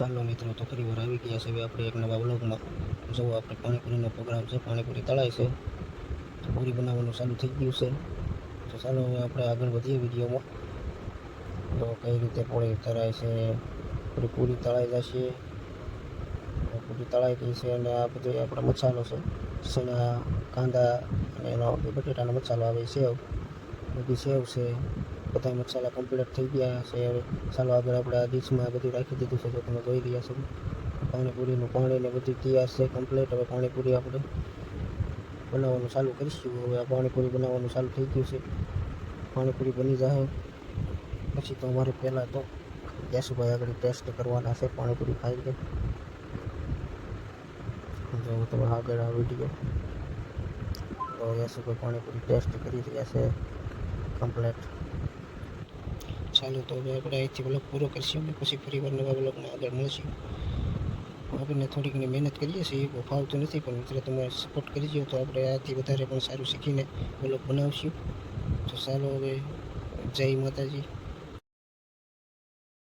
ચાલો મિત્રો, તો ફરી વાર આવી ગયા છે હવે આપણે એક નવા બ્લોગમાં જવું આપણે પાણીપુરીનો પ્રોગ્રામ છે, પાણીપુરી તળાય છે, તો પૂરી બનાવવાનું ચાલુ થઈ ગયું છે. તો ચાલો હવે આપણે આગળ વધીએ વિડીયોમાં. તો કઈ રીતે પૂરી તળાય છે, પૂરી પૂરી તળાઈ જશે પૂરી તળાઈ ગઈ છે અને આ બધો આપણો મસાલો છે. સણા કાંદા અને એનો બટેટાનો મસાલો આવે સેવ બધી સેવ છે. બધા મસાલા કમ્પ્લીટ થઈ ગયા છે હવે ચાલો આગળ આપણે આ ડીશમાં બધું રાખી દીધું છે તો તમે જોઈ રહ્યા છો પાણીપુરીનું પાણી ને બધું તૈયાર છે કમ્પ્લીટ હવે પાણીપુરી આપણે બનાવવાનું ચાલુ કરીશું હવે આ પાણીપુરી બનાવવાનું ચાલુ થઈ ગયું છે પાણીપુરી બની જાય પછી તો અમારે પહેલાં તો યશુભાઈ આગળ ટેસ્ટ કરવાના છે પાણીપુરી ખાઈ છે જો તમે આગળ આ વિડીયો તો યશુભાઈ પાણીપુરી ટેસ્ટ કરી રહ્યા છે કમ્પ્લેટ ચાલો તો હવે આપણે અહીંથી બ્લોગ પૂરો કરશું અને પછી ફરી વાર નવા બ્લોગમાં આગળ મળશું. આપણે થોડીક મહેનત કરીએ છીએ બહુ ફાવતું નથી, પણ મિત્રો તમે સપોર્ટ કરજો તો આપણે આથી વધારે પણ સારું શીખીને બ્લોગ બનાવશું. તો ચાલો હવે જય માતાજી.